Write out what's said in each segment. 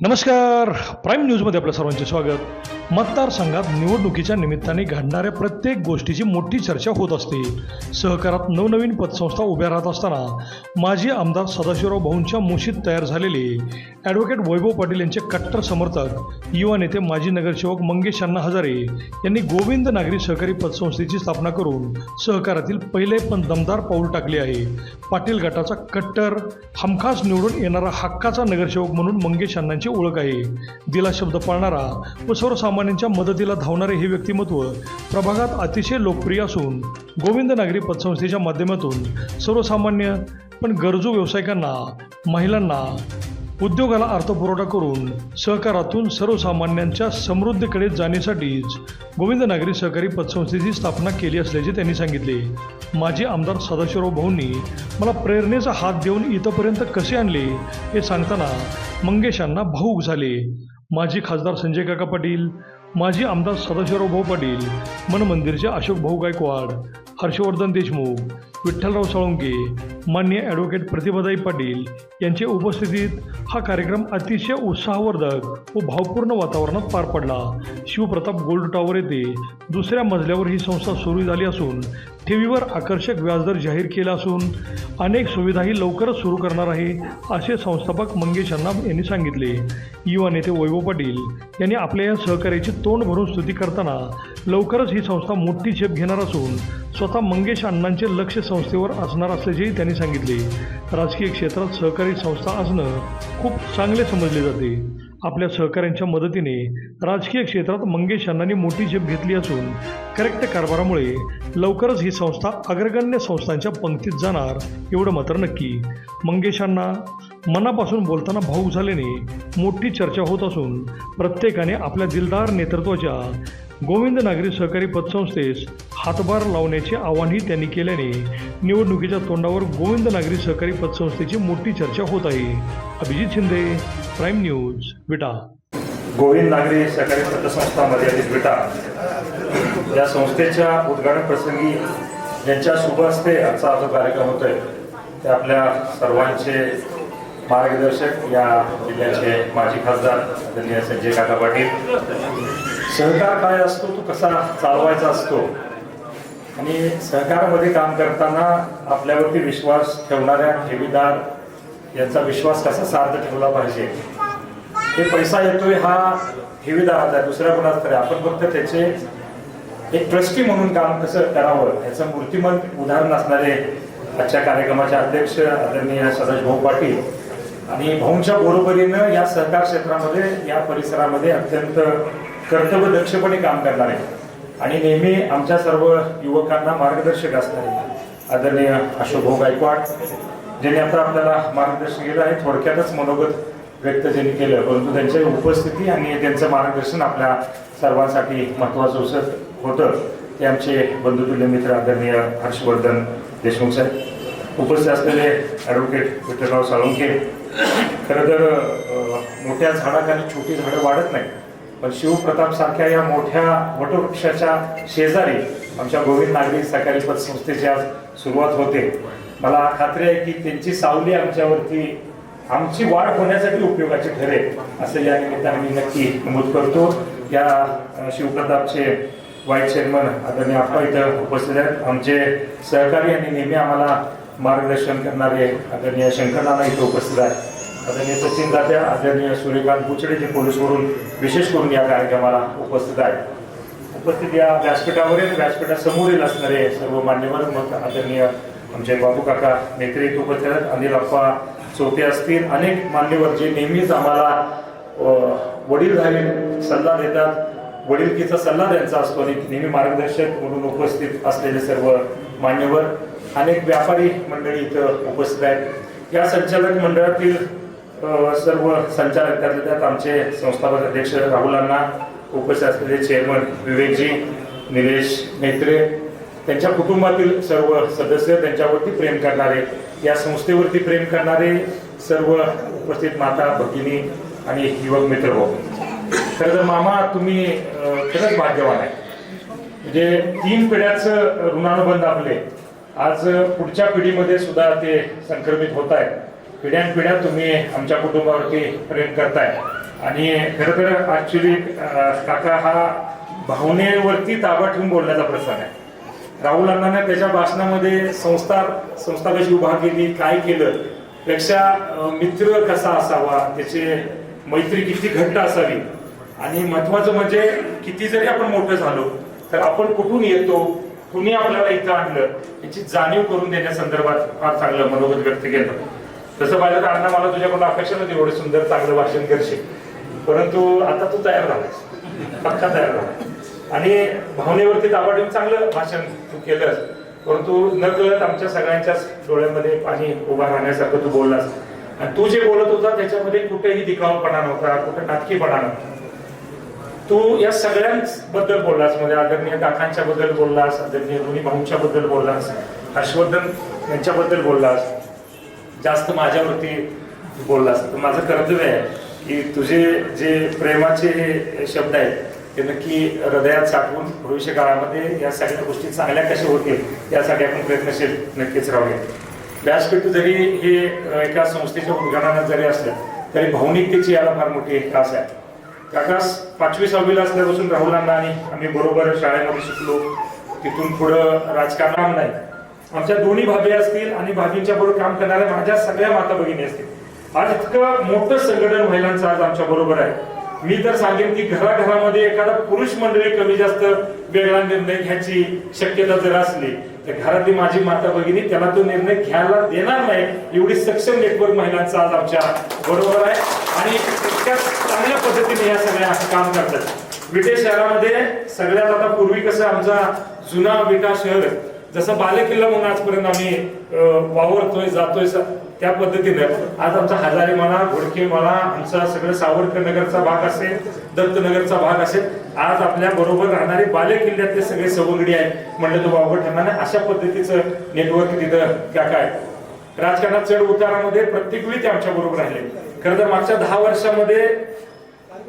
नमस्कार. प्राईम न्यूजमध्ये आपल्या सर्वांचे स्वागत. मतदारसंघात निवडणुकीच्या निमित्ताने घडणाऱ्या प्रत्येक गोष्टीची मोठी चर्चा होत असते. सहकारात नवनवीन पतसंस्था उभ्या राहत असताना माजी आमदार सदाशिवराव भाऊंच्या मुशीत तयार झालेले ॲडव्होकेट वैभव पाटील यांचे कट्टर समर्थक युवा नेते माजी नगरसेवक मंगेश अण्णा हजारे यांनी गोविंद नागरी सहकारी पतसंस्थेची स्थापना करून सहकारातील पहिले पण दमदार पाऊल टाकले आहे. पाटील गटाचा कट्टर हमखास निवडून येणारा हक्काचा नगरसेवक म्हणून मंगेश अण्णांची ओळख आहे. दिला शब्द पाळणारा व सर्वसामान्यांच्या मदतीला धावणारे हे व्यक्तिमत्व प्रभागात अतिशय लोकप्रिय असून गोविंद नागरी पतसंस्थेच्या माध्यमातून सर्वसामान्य पण गरजू व्यावसायिकांना महिलांना उद्योगाला अर्थपुरवठा करून सहकारातून सर्वसामान्यांच्या समृद्धीकडे जाण्यासाठीच गोविंद नागरी सहकारी पतसंस्थेची स्थापना केली असल्याचे त्यांनी सांगितले. माजी आमदार सदाशिवराव भाऊंनी मला प्रेरणेचा हात देऊन इथंपर्यंत कसे आणले हे सांगताना मंगेशांना भाऊक झाले. माजी खासदार संजय काका पाटील माजी आमदार सदाशिवराव भाऊ पाटील मनमंदिरचे अशोक भाऊ गायकवाड हर्षवर्धन देशमुख विठ्ठलराव साळुंके मान्य ॲडव्होकेट प्रतिभाताई पाटील यांच्या उपस्थितीत हा कार्यक्रम अतिशय उत्साहवर्धक व भावपूर्ण वातावरणात पार पडला. शिवप्रताप गोल्ड टॉवर येथे दुसऱ्या मजल्यावर ही संस्था सुरू झाली असून ठेवीवर आकर्षक व्याजदर जाहीर केला असून अनेक सुविधाही लवकरच सुरू करणार आहे असे संस्थापक मंगेश अण्णा यांनी सांगितले. युवा नेते वैभव पाटील यांनी आपल्या या सहकार्याची तोंड भरून स्तुती करताना लवकरच ही संस्था मोठी झेप घेणार असून स्वतः मंगेश अण्णांचे लक्ष संस्थेवर असणार असल्याचेही त्यांनी सांगितले. राजकीय क्षेत्रात सहकारी संस्था असणं खूप चांगले समजले जाते. आपल्या सहकाऱ्यांच्या मदतीने राजकीय क्षेत्रात मंगेश अण्णांनी मोठी झेप घेतली असून करेक्ट कारभारामुळे लवकरच ही संस्था अग्रगण्य संस्थांच्या पंक्तीत जाणार एवढं मात्र नक्की. मंगेशांना मनापासून बोलताना भाऊक झाल्याने मोठी चर्चा होत असून प्रत्येकाने आपल्या दिलदार नेतृत्वाच्या गोविंद नागरी सहकारी पतसंस्थेस हातभार लावण्याचे आवाहनही त्यांनी केल्याने निवडणुकीच्या तोंडावर गोविंद नागरी सहकारी पतसंस्थेची मोठी चर्चा होत आहे. Abhijit Shinde prime news Vita. Govind नागरी सहकारी पतसंस्था मर्यादित विटा. या संस्थेच्या उद्घाटन प्रसंगी ज्यांच्या शुभ हस्ते आजचा जो कार्यक्रम होतोय ते आपल्या सर्वांचे मार्गदर्शक या जिल्ह्याचे माजी खासदार आदरणीय संजय काका पाटील सहकार काय असतो तो कसा चालवायचा असतो? आणि सहकारामध्ये काम करताना आपल्यावरती विश्वास ठेवणाऱ्या ठेवीदार यांचा विश्वास कसा सार्थ ठेवला पाहिजे? हे पैसा येतोय हा ठेवीदाराचा आहे दुसऱ्या कोणाचा तरी. आपण फक्त त्याचे एक ट्रस्टी म्हणून काम कसं करावं याचं मूर्तिमंत उदाहरण असणारे आजच्या कार्यक्रमाचे अध्यक्ष आदरणीय सदाश भाऊ पाटील. आणि भाऊंच्या बरोबरीनं या सहकार क्षेत्रामध्ये या परिसरामध्ये अत्यंत कर्तव्यदक्षपणे काम करणारे. आणि नेहमी आमच्या सर्व युवकांना मार्गदर्शक असणारे. आदरणीय अशोक भाऊ गायकवाड ज्यांनी आता आपल्याला मार्गदर्शन केलं आहे थोडक्यातच मनोगत व्यक्त ज्यांनी केलं परंतु त्यांची उपस्थिती आणि त्यांचं मार्गदर्शन आपल्या सर्वांसाठी महत्वाचं उसत होतं. ते आमचे बंधुतुल्य मित्र आदरणीय हर्षवर्धन देशमुख साहेब उपस्थित असलेले ॲडव्होकेट विठ्ठलराव साळुंके खरं तर मोठ्या झाडाखाली छोटी झाडं वाढत नाही पण शिवप्रताप सारख्या या मोठ्या वटवृक्षाच्या शेजारी आमच्या गोविंद नागरिक सहकारी पतसंस्थेची आज सुरुवात होते. मला खात्री आहे की त्यांची सावली आमच्यावरती आमची वाढ होण्यासाठी उपयोगाची ठरेल असं या निमित्ताने मी नक्की नमूद करतो. या शिवप्रतापचे वाईट चेअरमन आदरणीय आप्पा इथं उपस्थित आहेत. आमचे सहकारी आणि नेहमी आम्हाला मार्गदर्शन करणारे आदरणीय शंकरनाना इथं उपस्थित आहेत. आदरणीय सचिन दात्या आदरणीय सूर्यकांत बुचडे जे पोलीसवरून विशेष करून या कार्यक्रमाला उपस्थित आहेत. उपस्थित या व्यासपीठावरील व्यासपीठासमोरील असणारे सर्व मान्यवर मग आदरणीय आमचे बाबू काका नेते उपस्थित आहेत अनिल अप्पा चौथे असतील. अनेक मान्यवर जे नेहमीच आम्हाला वडील झाले सल्ला देतात. वडीलकीचा सल्ला त्यांचा असतो आणि नेहमी मार्गदर्शक म्हणून उपस्थित असलेले सर्व मान्यवर. अनेक व्यापारी मंडळी इथं उपस्थित आहेत. या संचालक मंडळातील सर्व संचालक त्यातले त्यात आमचे संस्थापक अध्यक्ष राहुल अण्णा उपस्थित असलेले चेअरमन विवेकजी निलेश मेत्रे त्यांच्या कुटुंबातील सर्व सदस्य त्यांच्यावरती प्रेम करणारे या संस्थेवरती प्रेम करणारे सर्व उपस्थित माता भगिनी आणि युवक मित्र हो खरं तर मामा तुम्ही खरंच भाग्यवान आहे. म्हणजे तीन पिढ्याचं ऋणानुबंध आपले. आज पुढच्या पिढीमध्ये सुद्धा ते संक्रमित होत आहेत. पिढ्यानपिढ्या तुम्ही आमच्या कुटुंबावरती प्रेम करताय. आणि खरं तर ऍक्च्युली काका हा भावनेवरती ताबा ठेवून बोलण्याचा प्रसंग आहे. राहुल अण्णाने त्याच्या भाषणामध्ये संस्था संस्था कशी उभा केली काय केलं पेक्षा मित्र कसा असावा त्याचे मैत्री किती घट्ट असावी आणि महत्वाचं म्हणजे किती जरी आपण मोठं झालो तर आपण कुठून येतो कुणी आपल्याला इथं आणलं याची जाणीव करून देण्यासंदर्भात फार चांगलं मनोगत व्यक्त केलं. तसं पाहिलं तर अण्णा मला तुझ्याकडून अपेक्षा नव्हती एवढे सुंदर चांगलं भाषण करशील. परंतु आता तू तयार झालास पक्का तयार झाला आणि भावनेवरती ताबा ठेवून चांगलं भाषण तू केलंस. परंतु न कळत आमच्या सगळ्यांच्याच डोळ्यामध्ये पाणी उभा राहण्यासारखं तू बोललास. आणि तू जे बोलत होता त्याच्यामध्ये कुठेही दिखावपणा नव्हता कुठे नाटकीपणा नव्हता. तू या सगळ्यांबद्दल बोललास म्हणजे आदरणीय काकांच्या बद्दल बोललास आदरणीय दोन्ही भाऊंच्या बद्दल बोललास हर्षवर्धन यांच्याबद्दल बोललास. जास्त माझ्यावरती बोललास तर माझं कर्तव्य आहे की तुझे जे प्रेमाचे हे शब्द आहेत ते नक्की हृदयात साठवून भविष्य काळामध्ये या सगळ्या गोष्टी चांगल्या कशा होतील यासाठी आपण प्रयत्नशील नक्कीच राहूया. व्यासपीठ जरी हे एका संस्थेच्या उद्घाटनात जरी असलं तरी भावनिकतेची याला फार मोठी त्रास आहे. काकास पाचवी सहावीला असल्यापासून राहुलांना आणि आम्ही बरोबर शाळेमध्ये शिकलो. तिथून पुढं राजकारण नाही. आमच्या दोन्ही भाभी असतील आणि भाभींच्या बरोबर काम करणाऱ्या माझ्या सगळ्या माता भगिनी असतील. आज इतकं मोठं संघटन महिलांचं आज आमच्या बरोबर आहे. मी तर सांगेन की घराघरामध्ये एखादा पुरुष मंडळी कमी जास्त वेगळा निर्णय घ्यायची शक्यता जर असली तर घरातली माझी माता भगिनी त्याला तो निर्णय घ्यायला देणार नाही एवढी सक्षम नेटवर्क महिलांचा आज आमच्या बरोबर आहे. आणि इतक्या चांगल्या पद्धतीने या सगळ्या काम करतात. विटे शहरामध्ये सगळ्यात आता पूर्वी कसं आमचा जुना विटा शहर जसं बालेकिल्ला म्हणून आजपर्यंत आम्ही वावरतोय जातोय त्या पद्धतीनं. आज आमचा हजारे म्हणा घोडके म्हणा आमचा सगळं सावरकर नगरचा भाग असेल दत्तनगरचा भाग असेल आज आपल्या बरोबर राहणारे बालेकिल्ल्यातले सगळे सवंगडी आहेत म्हणलं तो वावर ठरणार नाही अशा पद्धतीचं नेटवर्क तिथं त्या काय? राजकारणात चढ उतारामध्ये प्रत्येक वेळी ते आमच्या बरोबर राहिले. खरं तर मागच्या दहा वर्षामध्ये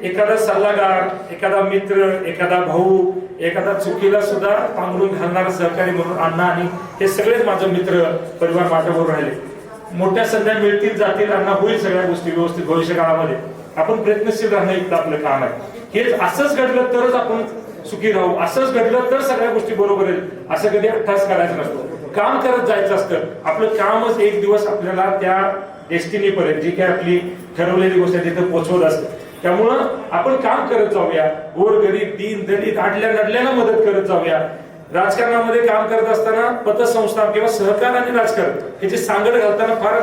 एखादा सल्लागार एखादा मित्र एखादा भाऊ एखादा चुकीला सुद्धा पांघरून घालणारा सहकारी म्हणून अण्णा आणि हे सगळेच माझं मित्र परिवार माझ्याबरोबर राहिले. मोठ्या संध्या मिळतील जातील अण्णा होईल सगळ्या गोष्टी व्यवस्थित भविष्य काळामध्ये. आपण प्रयत्नशील राहणं इतकं आपलं काम आहे. हेच असंच घडलं तरच आपण सुखी राहू. असंच घडलं तर सगळ्या गोष्टी बरोबर आहेत असं कधी अठ्ठास करायचं नसतो. काम करत जायचं असतं. आपलं कामच एक दिवस आपल्याला त्या डेस्टिनी पर्यंत जी काही आपली ठरवलेली गोष्ट आहे तिथं पोहोचवत असतं. त्यामुळं आपण काम करत जाऊया. गोर गरीब दीन दलित आडल्या नडल्याला मदत करत जाऊया. राजकारणामध्ये काम करत असताना पतसंस्था किंवा सहकार आणि राजकारण ह्याची सांगड घालताना फार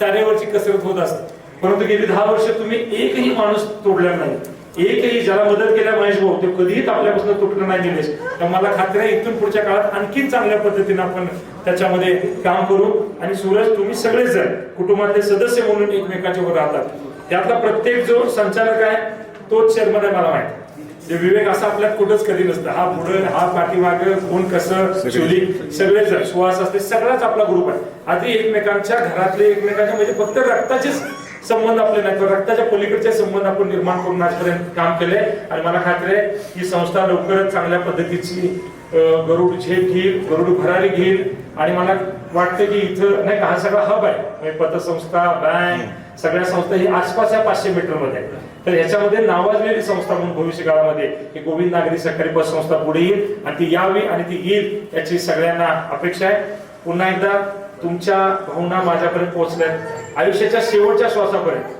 तारेवरची कसरत होत असते. परंतु गेली दहा वर्ष तुम्ही एकही माणूस तोडला नाही. एकही ज्याला मदत केल्या महेश भाऊ ते कधीही आपल्यापासून तुटलं नाही निलेश. तर मला खात्री आहे इथून पुढच्या काळात आणखी चांगल्या पद्धतीने आपण त्याच्यामध्ये काम करू. आणि सूरज तुम्ही सगळेच जण कुटुंबातले सदस्य म्हणून एकमेकाच्या वर राहतात. त्यातला प्रत्येक जो संचालक आहे तोच चेअरमन आहे मला माहिती. जे विवेक असा आपल्यात कुठंच कधी नसतं. हा पुढे हा पाठीमाग कोण कसं चोली सगळे जण सुहास असते सगळाच आपला ग्रुप आहे. आधी एकमेकांच्या घरातले एकमेकांच्या म्हणजे फक्त रक्ताचेच संबंध आपले नाही तर रक्ताच्या पलीकडचे संबंध आपण निर्माण करून आजपर्यंत काम केले आणि मला खात्री आहे ही संस्था लवकरच चांगल्या पद्धतीची गरुड झेप घेईल गरुड भरारी घेईल. आणि मला वाटतं की इथं नाही का हा सगळा हब आहे. म्हणजे पतसंस्था बँक सगळ्या संस्था ही आसपास या पाचशे मीटरमध्ये. तर ह्याच्यामध्ये नावाजलेली संस्था म्हणून भविष्य काळामध्ये ही गोविंद नागरी सहकारी पतसंस्था पुढे येईल आणि ती यावी आणि ती येईल याची सगळ्यांना अपेक्षा आहे. पुन्हा एकदा तुमच्या भावना माझ्यापर्यंत पोहोचल्यात. आयुष्याच्या शेवटच्या श्वासापर्यंत.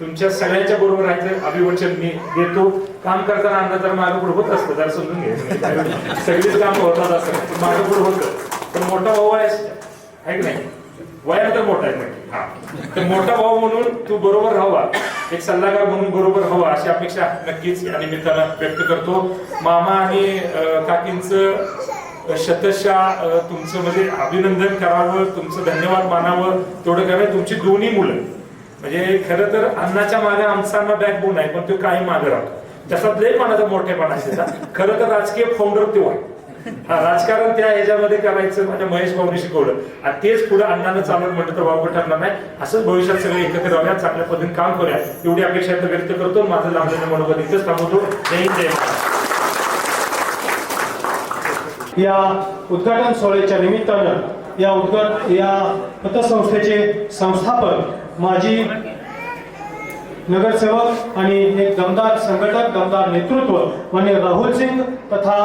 तुमच्या सगळ्यांच्या बरोबर राहायचं अभिवचन मी देतो. काम करताना अन्न तर माझं पुढे होत असतं जरा समजून घे सगळीच काम होतात असं. माझं पुढे होतं. पण मोठा भाऊ आहे आहे की नाही? वया तर मोठा आहे म्हणजे हा. तर मोठा भाऊ म्हणून तू बरोबर हवा. एक सल्लागार म्हणून बरोबर हवा अशी अपेक्षा नक्कीच या निमित्तानं व्यक्त करतो. मामा आणि काकींच काकींचं शतशा तुमचं म्हणजे अभिनंदन करावं तुमचं धन्यवाद मानावं तेवढं करावं तुमची दोन्ही मुलं. म्हणजे खरं तर अन्नाच्या मागे आमचा बॅकबोन आहे पण तो काही मागे राहतो. त्याचा लय पाण्याचा मोठेपणा खरं तर राजकीय फाउंडर तो आहे. हा राजकारण त्या ह्याच्यामध्ये करायचं माझ्या महेश भाऊने शिकवलं आणि तेच पुढे अण्णानं चालत म्हटलं तर वापर ठरणार नाही. असंच भविष्यात सगळे एकत्र राहूया चांगल्या पद्धतीने काम करूया एवढी अपेक्षा व्यक्त करतो माझं लांबलेलं मनोगत इथंच थांबवतो. जय जय या उद्घाटन सोहळ्याच्या निमित्तानं या उद्घाट या पतसंस्थेचे संस्थापक माजी नगरसेवक आणि एक दमदार संघटक दमदार नेतृत्व मान्य राहुल सिंग तथा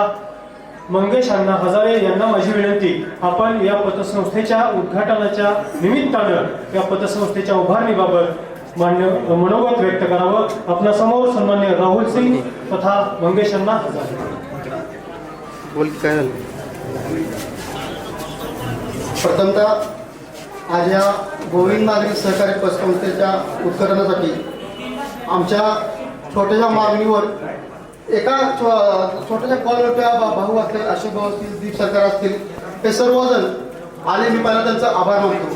मंगेश अण्णा हजारे यांना माझी विनंती. आपण या पतसंस्थेच्या उद्घाटनाच्या निमित्तानं या पतसंस्थेच्या उभारणीबाबत मान्य मनोगत व्यक्त करावं. आपल्यासमोर सन्मान्य राहुल सिंग तथा मंगेश अण्णा हजारे. बोल की काय झालं? प्रथमतः आज या गोविंद नागरी सहकारी पतसंस्थेच्या उद्घाटनासाठी आमच्या छोट्याशा मागणीवर एका छोट्याशा कॉलवरच्या भाऊ असतील अशोक भाऊ असतील दीप सरकार असतील हे सर्वजण आले मी मला त्यांचा आभार मानतो.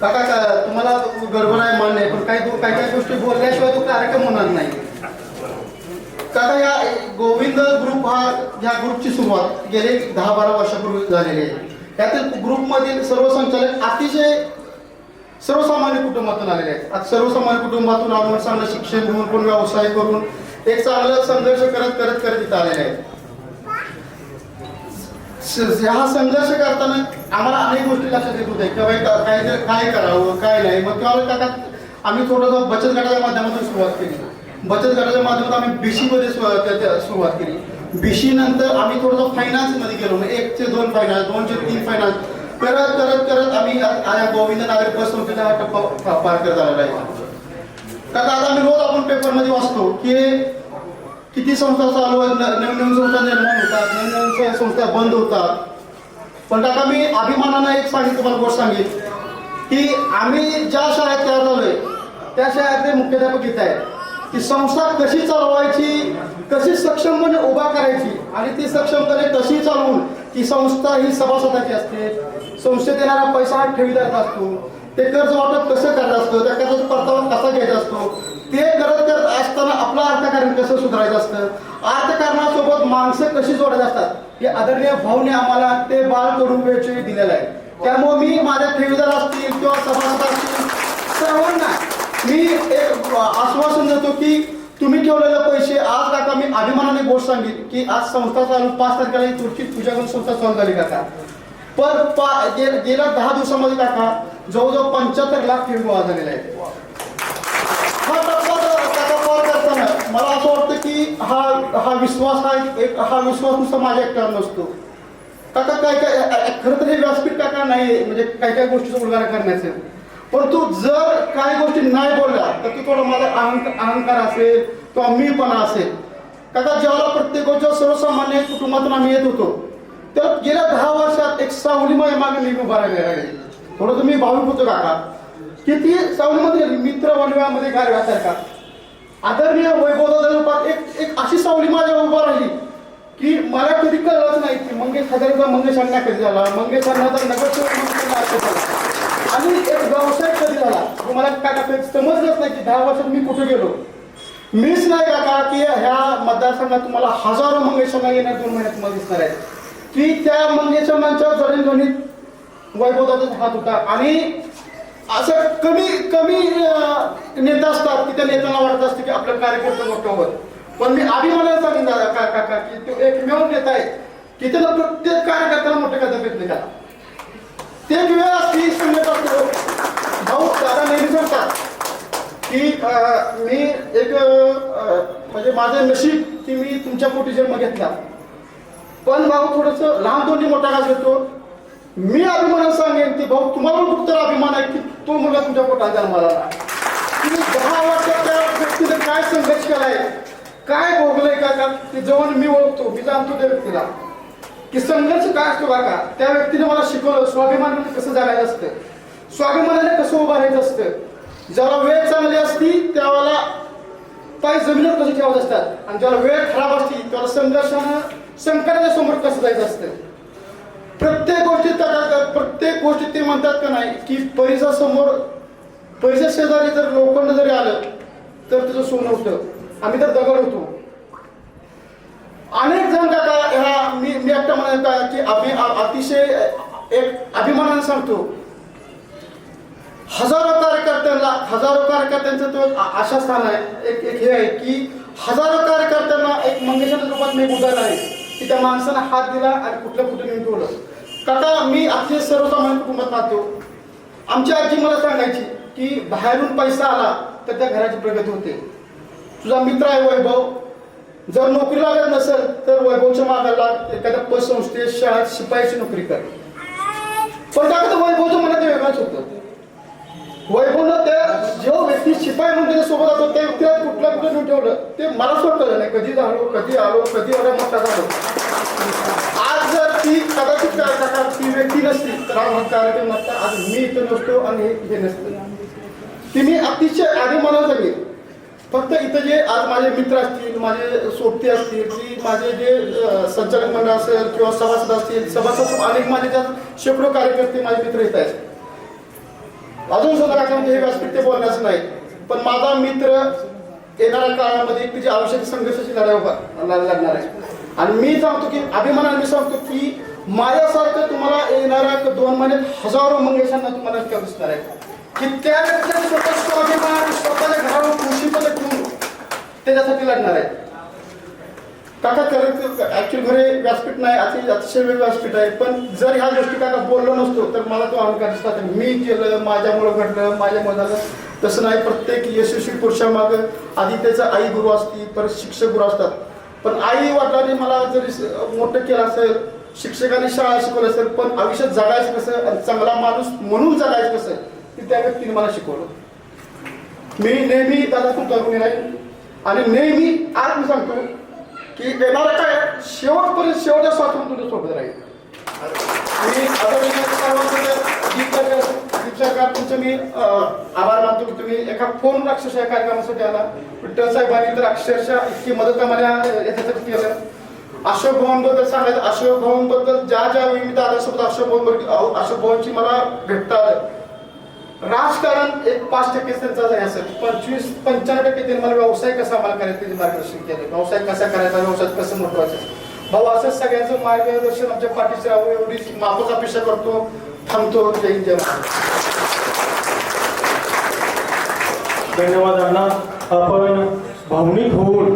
काका का तुम्हाला गर्व आहे मान्य आहे पण काही काही काही गोष्टी बोलल्याशिवाय तो कार्यक्रम होणार नाही. काका या गोविंद ग्रुप हा या ग्रुपची सुरुवात गेले दहा बारा वर्षापूर्वी झालेली आहे. त्यातील ग्रुपमधील सर्व संचालक अतिशय सर्वसामान्य कुटुंबातून आलेले आहेत. आता सर्वसामान्य कुटुंबातून आम्हाला चांगलं शिक्षण घेऊन पण व्यवसाय करून एक चांगलं संघर्ष करत करत करत इथं आलेले आहेत. हा संघर्ष करताना आम्हाला अनेक गोष्टी लक्षात येत होत्या. की काय काय करावं काय नाही. मग तेव्हा काका आम्ही थोडंसं बचत गटाच्या माध्यमातून सुरुवात केली. बचत गटाच्या माध्यमातून आम्ही बीसीमध्ये सुरुवात केली. बीसी नंतर आम्ही थोडंसं फायनान्समध्ये गेलो. म्हणजे एक ते दोन फायनान्स दोनचे तीन फायनान्स करत करत करत आम्ही गोविंद नागरिक पतसंस्थेचा हा टप्पा पार करत आलेला आहे. काका आता आम्ही रोज आपण पेपरमध्ये वाचतो की किती संस्था चालू आहेत? नवीन नवीन संस्था निर्माण होतात नवीन नवीन संस्था बंद होतात. पण काका मी अभिमानानं एक सांगितलं तुम्हाला गोष्ट सांगेन. की आम्ही ज्या शाळेत तयार झालोय त्या शाळेतले मुख्याध्यापक इथं आहेत. ती संस्था कशी चालवायची कशी सक्षमपणे उभा करायची आणि ती सक्षमपणे कशी चालवून ती संस्था ही सभासदाची असते. संस्थेत येणारा पैसा हा ठेवीदाराचा असतो. ते कर्ज वाटप कसं करायचं असतं त्या कर्जाचा परतावा कसा घ्यायचा असतो ते करत करत असताना आपलं अर्थकारण कसं सुधारायचं असतं? अर्थकारणासोबत माणसं कशी जोडायची असतात? हे आदरणीय भाऊने आम्हाला ते बाळ करून वेळची दिलेलं आहे. त्यामुळे मी माझ्या ठेवीदार असतील किंवा सभासद असतील सर्वांना मी एक आश्वासन देतो की तुम्ही ठेवलेले पैसे आज काका मी अभिमानाने गोष्ट सांगेन की आज संस्था चालू पाच तारखेला ही पूजा करून संस्था चालू झाली काका. पण पा- गे- गेल्या दहा दिवसामध्ये काका जवळजवळ पंच्याहत्तर लाख ठेवी गोळा झालेला आहे हा टप्पा पार करताना मला असं वाटतं की हा हा विश्वास हा एक हा विश्वास नुसता माझ्या एकट्यावर नसतो. काका काय काय खरं तर हे व्यासपीठ काका नाही म्हणजे काही काही गोष्टीचं उलगारा करण्याचं परंतु जर काही गोष्टी नाही बोलल्या तर तो थोडा माझा अहंक अहंकार असेल किंवा मीपणा असेल. काका ज्याला प्रत्येक गोष्ट सर्वसामान्य कुटुंबातून आम्ही येत होतो तर गेल्या दहा वर्षात एक सावलीमय मागे मी उभा राहिलेला आहे. थोडं तुम्ही भाविक होतो काका. किती सावलीमध्ये मित्र वनव्यामध्ये गार का आदरणीय वैभवदाच्या रूपात एक एक अशी सावली माझ्या उभा राहिली की मला कधी कळलंच नाही की मंगेश हजारेचा मंगेश अण्णा कधी झाला? मंगेश अण्णाचा नगरसेवक झाला. आणि एक व्यवसाय कधी झाला? मला काका समजलंच नाही की दहा वर्षात मी कुठे गेलो. मीच नाही काका की ह्या मतदारसंघात तुम्हाला हजारो मंगेश अण्णा येणार दोन महिन्यात तुम्हाला दिसणार आहेत की त्या मंगेश अण्णांच्या जडणघडणीत वैभवदाचा हात होता. आणि असं कमी कमी नेता असतात की त्या नेत्यांना वाटत असते की आपलं कार्यकर्ते मोठं होत पण मी अभिमानाने सांगेन दादा का काका की तो एकमेव नेता आहे. की त्याला प्रत्येक कार्यकर्त्याला मोठं करता प्रयत्न करा ते वेळ असती सांगत असतो भाऊ दादा नेहमी सांगतात की मी एक म्हणजे माझं नशीब की मी तुमच्या पोटी जन्म घेतला. पण भाऊ थोडस लहान दोन्ही मोठा घास घेतो. मी अभिमानात सांगेन की भाऊ तुम्हाला पण कुठं अभिमान आहे की तो मुलगा तुमच्या पोटात जन्माला तुम्ही दहा वर्षात त्या व्यक्तीने काय संघर्ष केलाय? काय भोगलंय का का ते जवळ मी ओळखतो मी जाणतो त्या व्यक्तीला. की संघर्ष काय असतो का त्या व्यक्तीने मला शिकवलं स्वाभिमान म्हणजे कसं जगायचं असतं? स्वाभिमानाने कसं उभं राहायचं असतं? ज्याला वेळ चांगली असती त्यावेळेला पाय जमिनीवर कसे ठेवत असतात? आणि ज्याला वेळ खराब असती त्याला संघर्षानं संकटाच्या समोर कसं जायचं असतं? प्रत्येक गोष्टीत त्या- प्रत्येक गोष्टीत ते म्हणतात का नाही? की परिसासमोर परिसर शेजारी जर लोखंड जरी आलं तर त्याचं सोनं होतं. आम्ही तर दगड होतो. अनेक जण काका ह्या मी मी एकटा म्हणाल का की अभि अतिशय एक अभिमानाने सांगतो. हजारो कार्यकर्त्यांना हजारो कार्यकर्त्यांचं तो अशा आशा स्थान आहे. एक एक हे आहे की हजारो कार्यकर्त्यांना एक मंगेशाच्या रूपात मी एक उदाहरण आहे. की त्या माणसानं हात दिला आणि कुठल्या कुठे नेऊन काका मी अतिशय सर्वसामान्य कुटुंबात राहतो. आमची आजी मला सांगायची की बाहेरून पैसा आला तर त्या घराची प्रगती होते. तुझा मित्र आहे वैभव. जर नोकरी लागत नसेल तर वैभवच्या मागाला एखाद्या पतसंस्थेत शाळेत शिपायाची नोकरी कर. पण काय वैभवचं मनात वेगळंच होतं. वैभवनं त्या जो व्यक्ती शिपाई म्हणून त्याच्या सोबत असतो त्या व्यक्तीला कुठल्या कुठे नेऊन ठेवलं ते मला सोडलं नाही. कधी झालो कधी आलो कधी एवढा मोठा झालो. आज जर ती कदाचित काय काका ती व्यक्ती नसती तर कार्यक्रम नसता आज मी इथं नसतो आणि हे हे नसतं. तिने अतिशय आधी मला सांगेन फक्त इथं जे आज माझे मित्र असतील माझे सोबती असतील की माझे जे संचालक मंडळ असेल किंवा सभासद असतील सभासद अनेक माझे ज्या शेकडो कार्यकर्ते माझे मित्र येत आहेत अजून सुद्धा म्हणजे हे व्यासपीठ ते बोलण्याचं नाही. पण माझा मित्र येणाऱ्या काळामध्ये तिची आवश्यक संघर्षाची लढाई उभा लढणार आहे. आणि मी सांगतो की अभिमानाने मी सांगतो की माझ्यासारखं तुम्हाला येणाऱ्या दोन महिन्यात हजारो मंगेशांना तुम्हाला इतक्या दिसणार आहे. की त्या व्यक्तीने स्वतः स्वाभिमान स्वतःच्या घरावर कृषीमध्ये ठेवून त्याच्यासाठी लढणार आहे. काका खरं ऍक्च्युअली घरी व्यासपीठ नाही अति अतिशय वेळ व्यासपीठ आहे. पण जर ह्या गोष्टी काका बोललो नसतो तर मला तो अहंकार दिसला मी केलं माझ्यामुळं घडलं माझ्यामुळे झालं तसं नाही. प्रत्येक यशस्वी पुरुषामागं आधी त्याचं आई गुरु असती परत शिक्षक गुरु असतात. पण आई वडिलांनी मला जरी मोठं केलं असेल शिक्षकांनी शाळा शिकवलं असेल पण आयुष्यात जगायचं कसं आणि चांगला माणूस म्हणून जगायचं कसं ते त्या व्यक्तीने मला शिकवलं. मी नेहमी दादा तुमचा गुन्हे राहील आणि नेहमी आज मी सांगतो की येणारा काय शेवटपर्यंत शेवटच्या स्वातंत्र्य तुझ्या सोबत राहील. आणि आदरणीय सरकार तुमचं मी आभार मानतो की तुम्ही एका फोन अक्षरशः या कार्यक्रमासाठी आला. विठ्ठल साहेबांनी तर अक्षरशः इतकी मदत आम्हाला याच्यासाठी केलं. अशोक भवनबद्दल सांगायचं अशोक भवनबद्दल ज्या ज्या वेळी मी दादासोबत अशोक भवन अशोक भवनची मला भेटता आलं. राजकारण एक पाच टक्के त्यांचा हे असेल पंचवीस पंच्याण्णव टक्के त्यांनी मला व्यवसाय कसा आम्हाला करायचा त्यांनी मार्गदर्शन केलं. व्यवसाय कसा करायचा व्यवसाय कसं महत्वाचं भाऊ असं सगळ्यांचं मार्गदर्शन आमच्या पाठीशी राहू एवढी माफच अपेक्षा करतो थांबतो जय हिंद, जय धन्यवाद अण्णा. आपण भावनिक होऊन